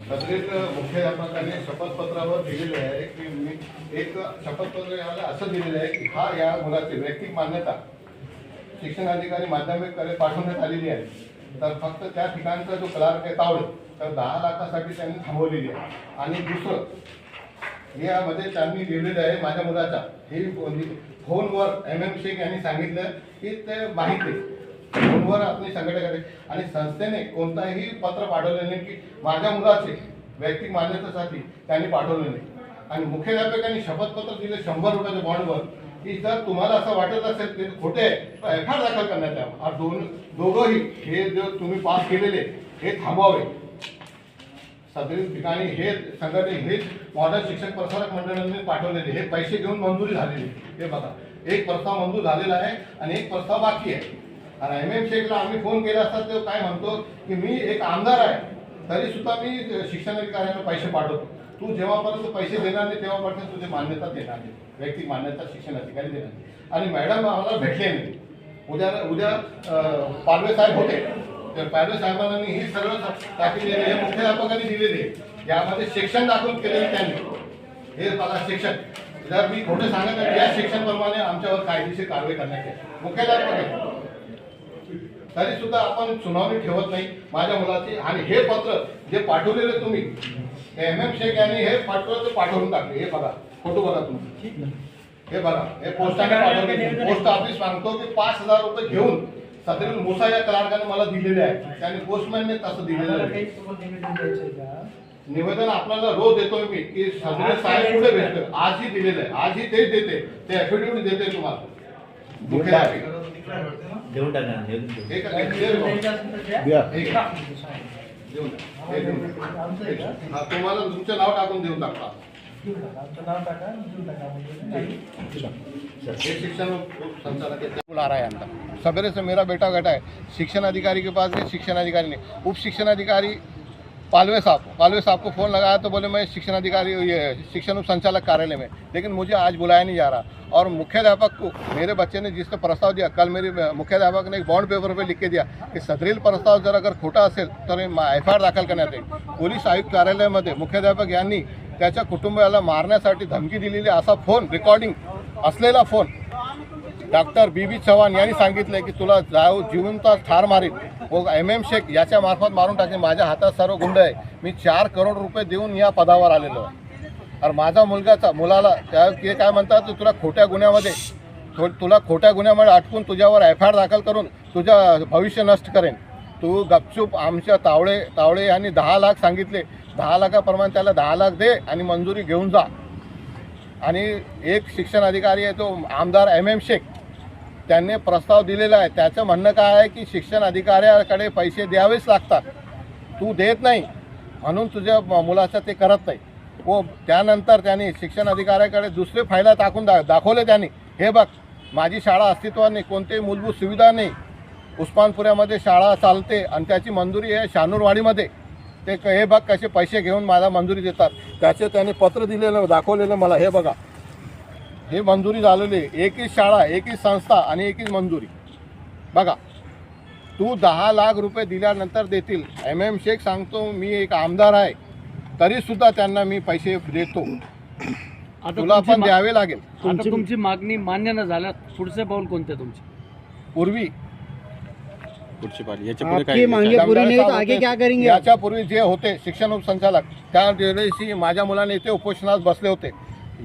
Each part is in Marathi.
तसेच मुख्याध्यापकाने शपथपत्रावर दिलेले आहे की मी एक शपथपत्र याला असं दिलेलं आहे की हा या मुलाची वैयक्तिक मान्यता शिक्षण अधिकारी माध्यमिककडे पाठवण्यात आलेली आहे. तर फक्त त्या ठिकाणचा जो क्लार्क आहे तावडे तर दहा लाखासाठी त्यांनी थांबवलेली आहे. आणि दुसरं यामध्ये त्यांनी लिहिलेलं आहे माझ्या मुलाचा. हे फोनवर एम एम शेख यांनी सांगितलं की ते माहिती आहे फोनवर आपली संघटनाकडे आणि संस्थेने कोणताही पत्र पाठवले नाही की माझ्या मुलाचे वैयक्तिक मान्यतेसाठी त्यांनी पाठवले नाही. आणि मुख्याध्यापकांनी शपथपत्र दिले शंभर रुपयाच्या बॉन्डवर की जर तुम्हाला असं वाटत असेल ते खोटे एफ आय दाखल करण्यात यावा दोन दोघंही हे जे तुम्ही पास केलेले हे थांबवावे. सदरील ठिकाणी हे संघटने हेच मॉडर्न शिक्षक प्रसारक मंडळाने पाठवलेले हे पैसे घेऊन मंजुरी झालेली. हे बघा एक प्रस्ताव मंजूर झालेला आहे आणि एक प्रस्ताव बाकी आहे. आणि एम एम शेखला आम्ही फोन केला असता तो काय म्हणतो की मी एक आमदार आहे तरी सुद्धा मी शिक्षण अधिकाऱ्यांना पैसे पाठवतो. तू जेव्हापर्यंत पैसे देणार नाही तेव्हापर्यंत तुझी मान्यता देणार नाही. वैयक्तिक मान्यता शिक्षण अधिकारी देणार नाही. आणि मॅडम आम्हाला भेटले नाही. उद्या उद्या पालवे साहेब होते. तर पालवे साहेबांना मी ही सर्व दाखवलेले हे मुख्याध्यापकांनी दिलेले यामध्ये शिक्षण दाखल केलेले त्यांनी. हे मला शिक्षण. जर मी खोटे सांगत या शिक्षणप्रमाणे प्रमाणे आमच्यावर कायदेशीर कारवाई करण्यात येईल. मुख्याध्यापक आहे. तरी सुद्धा आपण सुनावणी ठेवत नाही. माझ्या मुलाची. आणि हे पत्र जे पाठवलेले तुम्ही एम एम शेख यांनी हे पाठवलं ते पाठवून टाकले. हे बघा फोटो बघा तुम्ही. हे बघा हे पोस्टाने पाठवले पोस्ट ऑफिस सांगतो की पाच हजार रुपये घेऊन सदरील मुसा या क्लार्काने मला दिलेले आहे त्याने पोस्टमॅनने तसं दिलेलं आहे. निवेदन आपल्याला रोज देतोय मी की सदरील साहेब कुठे भेटतोय? आजही दिलेलं आहे. आजही तेच देते. ते ऍफिडेव्हिट देते तुम्हाला. देऊन टाका. हे हे. हे. हे. हा, तुम्हाला तुमचं नाव टाकून देऊन टाका ये शिक्षण संचालक है बुला रहा है अंदर सवेरे से मेरा बेटा बैठा है शिक्षण अधिकारी के पास गए शिक्षण अधिकारी ने उप शिक्षण अधिकारी पालवे साहब पालवे साहब को फ़ोन लगाया तो बोले मैं शिक्षण अधिकारी ये शिक्षण उप संचालक कार्यालय में। लेकिन मुझे आज बुलाया नहीं जा रहा। और मुख्याध्यापक को मेरे बच्चे ने जिसने प्रस्ताव दिया कल मेरे मुख्याध्यापक ने एक बॉन्ड पेपर पे लिख के दिया की सदरील प्रस्ताव जर अगर खोटा असेल तर एफ आय आर दाखल करण्यात येईल। पोलीस आयुक्त कार्यालयामध्ये मुख्याध्यापक यांनी त्याच्या कुटुंबाला मारण्यासाठी धमकी दिलेली असा फोन रेकॉर्डिंग असलेला phone doctor B B Chavan यांनी सांगितलं की तुला जाऊ जिवंत ठार मारील व एम एम शेख याच्या मार्फत मारून टाकेल. माझ्या हातात सर्व गुंड आहे. मी चार करोड रुपये देऊन या पदावर आलेलो अरे माझा मुलगाचा मुलाला त्या ते काय म्हणतात तुला खोट्या गुन्ह्यामध्ये थो- तुला खोट्या गुन्ह्यामध्ये अटकून तुझ्यावर एफ आय आर दाखल करून तुझं भविष्य नष्ट करेन. तू गपचूप आमच्या तावळे तावळे यांनी दहा लाख सांगितले. दहा लाखाप्रमाणे त्याला दहा लाख दे आणि मंजुरी घेऊन जा. आणि एक शिक्षण अधिकारी आहे तो आमदार एम एम शेख त्यांनी प्रस्ताव दिलेला आहे. त्याचं म्हणणं काय आहे की शिक्षण अधिकाऱ्याकडे पैसे द्यावेच लागतात. तू देत नाही. म्हणून तुझ्या मुलाचं ते करत नाही. व त्यानंतर त्यांनी शिक्षण अधिकाऱ्याकडे दुसरे फायदा टाकून दा दाखवले त्यांनी. हे बघ माझी शाळा अस्तित्वात नाही कोणतीही मूलभूत सुविधा नाही. उस्मानपुऱ्यामध्ये शाळा चालते आणि त्याची मंजुरी आहे शानूरवाडीमध्ये. ते क- हे बघ कसे पैसे घेऊन मला मंजुरी देतात. त्याचे त्यांनी पत्र दिलेलं दाखवलेलं मला. हे बघा. हे मंजुरी झालेली आहे. एकच शाळा एकच संस्था आणि एकच मंजुरी. बघा तू दहा लाख रुपये दिल्यानंतर देतील. एम एम शेख सांगतो मी एक आमदार आहे. तरी सुद्धा त्यांना मी पैसे देतो. आता तुला तुमची पण द्यावे लागेल. आता तुमची मागणी मान्य न झाल्यास पुढचे पाऊल कोणते तुमचे? पूर्वी. पुढची पाली याच्यापुढे काय आपकी मांगे पूरी नहीं तो साहेब आगे होते, क्या करेंगे? आप? याच्यापूर्वी जे होते शिक्षण उपसंचालक त्या दिवशी माझ्या मुलाने इथे उपोषणास बसले होते.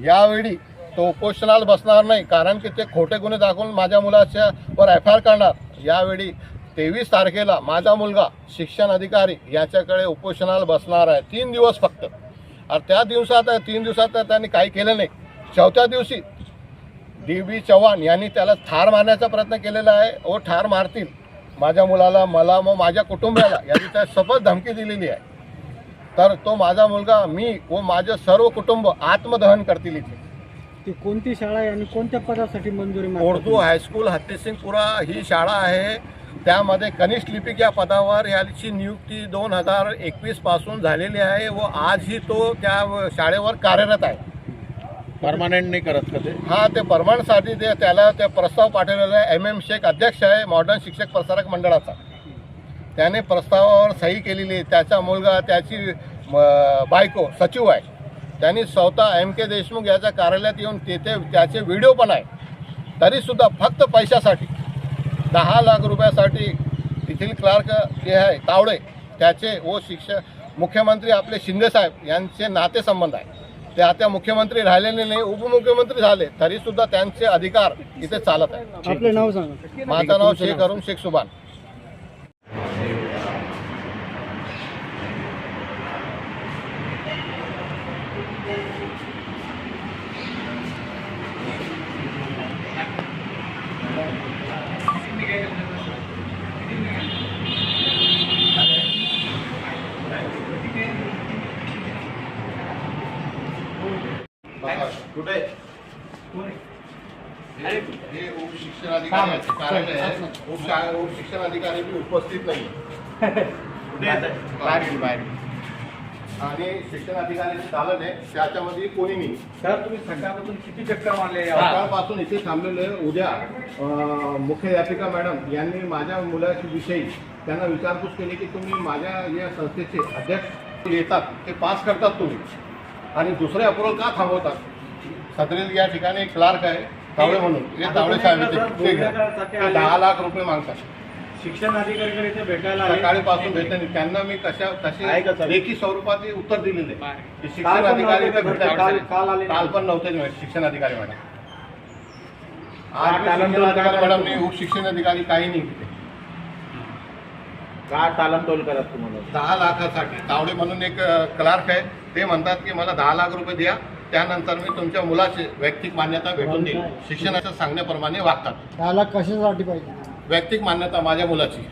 यावेळी तो उपोषणाला बसणार नाही कारण की ते खोटे गुन्हे दाखवून माझ्या मुलाच्या वर एफ आय आर करणार. यावेळी तेवीस तारखेला माझा मुलगा शिक्षण अधिकारी याच्याकडे उपोषणाला बसणार आहे. तीन दिवस फक्त. आणि त्या दिवसात तीन दिवसात तर त्यांनी काही केलं नाही. चौथ्या दिवशी डी बी चव्हाण यांनी त्याला ठार मारण्याचा प्रयत्न केलेला आहे. व ठार मारतील. माझ्या मुलाला मला व माझ्या कुटुंबाला यांनी त्या सपथ धमकी दिलेली आहे. तर तो माझा मुलगा मी व माझं सर्व कुटुंब आत्मदहन करतील इथे. ती कोणती शाळा आहे आणि कोणत्या पदासाठी मंजुरी मागतात उर्दू हायस्कूल हत्तीसिंगपुरा ही शाळा आहे. त्यामध्ये कनिष्ठ लिपिक या पदावर याची नियुक्ती दोन हजार एकवीसपासून झालेली आहे व आजही तो त्या शाळेवर कार्यरत आहे. परमानंट नाही करत का ते? हा ते परमानसाठी ते त्याला ते प्रस्ताव पाठवलेला आहे. एम एम शेख अध्यक्ष आहे मॉडर्न शिक्षक प्रसारक मंडळाचा. त्याने प्रस्तावावर सही केलेली आहे. त्याचा मुलगा त्याची म- बायको सचिव आहे. त्यांनी स्वतः एम के देशमुख याच्या कार्यालयात येऊन तेथे त्याचे व्हिडिओ पण आहे तरीसुद्धा फक्त पैशासाठी दहा लाख रुपयासाठी तिथील क्लार्क जे आहे तावडे त्याचे व शिक्षक मुख्यमंत्री आपले शिंदेसाहेब यांचे नातेसंबंध आहे. ते आता मुख्यमंत्री राहिलेले नाही उपमुख्यमंत्री झाले तरीसुद्धा त्यांचे अधिकार इथे चालत आहे आपलं नाव सांगा. माझं नाव शेख अरुण शेख सुबान कुठे? हे कार्यालय आहे. उपशा- उपशिक्षणाधिकारी बी उपस्थित नाही. आणि शिक्षणाधिकाऱ्याचे चालक आहे त्याच्यामध्ये कोणी नाही. सर तुम्ही सकाळपासून किती चक्कर मारले सकाळपासून इथे थांबलेलो आहे. उद्या अं, मुख्याध्यापिका मॅडम यांनी माझ्या मुलाविषयी त्यांना विचारपूस केली की तुम्ही माझ्या या संस्थेचे अध्यक्ष येतात ते पास करतात तुम्ही. आणि दुसरे अप्रुव्हल का थांबवतात? सदरील या ठिकाणी एक क्लार्क आहे तावडे म्हणून. हे तावडे साहेब इथे. ते घ्या. ते दहा लाख रुपये मागतात. शिक्षण अधिकारीकडे इथे भेटायला आले. सकाळीपासून भेटले. त्यांना मी कशा आहे का कसे सर? लेखी स्वरूपात उत्तर दिलेले की काल शिक्षण पण अधिकारी नव्हते इथे का? भेटायला काल- आले. काल आले. काल पण नव्हते शिक्षण अधिकारी मॅडम. आज हा, शिक्षण अधिकारी करा. मॅडम नाही उपशिक्षण अधिकारी काही नाही तिथे का करत तुम्हाला? दहा लाखासाठी. तावडे म्हणून एक क्लार्क आहे. ते म्हणतात की मला दहा लाख रुपये द्या. त्यानंतर मी तुमच्या मुलाची वैयक्तिक मान्यता भेटून देईल. शिक्षणाच्या सांगण्याप्रमाणे वागतात. त्याला कशासाठी पाहिजे? वैयक्तिक मान्यता माझ्या मुलाची.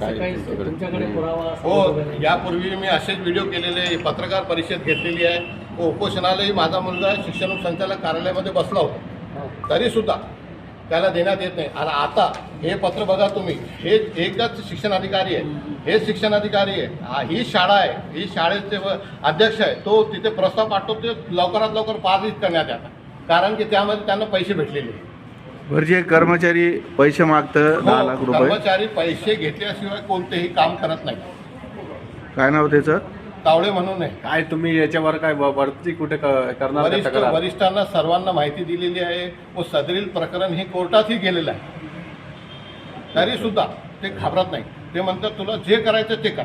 सकाळी तुमच्याकडे? पुरावा हो यापूर्वी मी असेच व्हिडिओ केलेले पत्रकार परिषद घेतलेली आहे. व उपोषणालाही माझा मुलगा शिक्षण संचालक कार्यालयामध्ये बसला होता. तरी सुद्धा त्याला देण्यात येत नाही. आणि आता हे पत्र बघा तुम्ही. हे एकच शिक्षण अधिकारी आहे. हे शिक्षण अधिकारी आहे. हा- ही शाळा आहे. ही शाळेचे अध्यक्ष आहे. तो तिथे प्रस्ताव पाठवतो ते लवकरात लवकर पारित करण्यात यावा कारण की त्यामध्ये त्यांना पैसे भेटलेले आहे. बरं जे कर्मचारी पैसे मागतं दहा लाख हो, रुपये. कर्मचारी पैसे घेतल्याशिवाय कोणतेही काम करत नाही. काय नाव त्याचं? तावडे म्हणून आहे. काय तुम्ही याच्यावर काय व- वरती कुठे क- करणार का वरिष्ठ तक्रार? वरिष्ठांना सर्वांना माहिती दिलेली आहे व सदरील प्रकरण हे कोर्टातही गेलेलं आहे. तरी सुद्धा ते घाबरत नाही. ते म्हणतात तुला जे करायचं ते कर.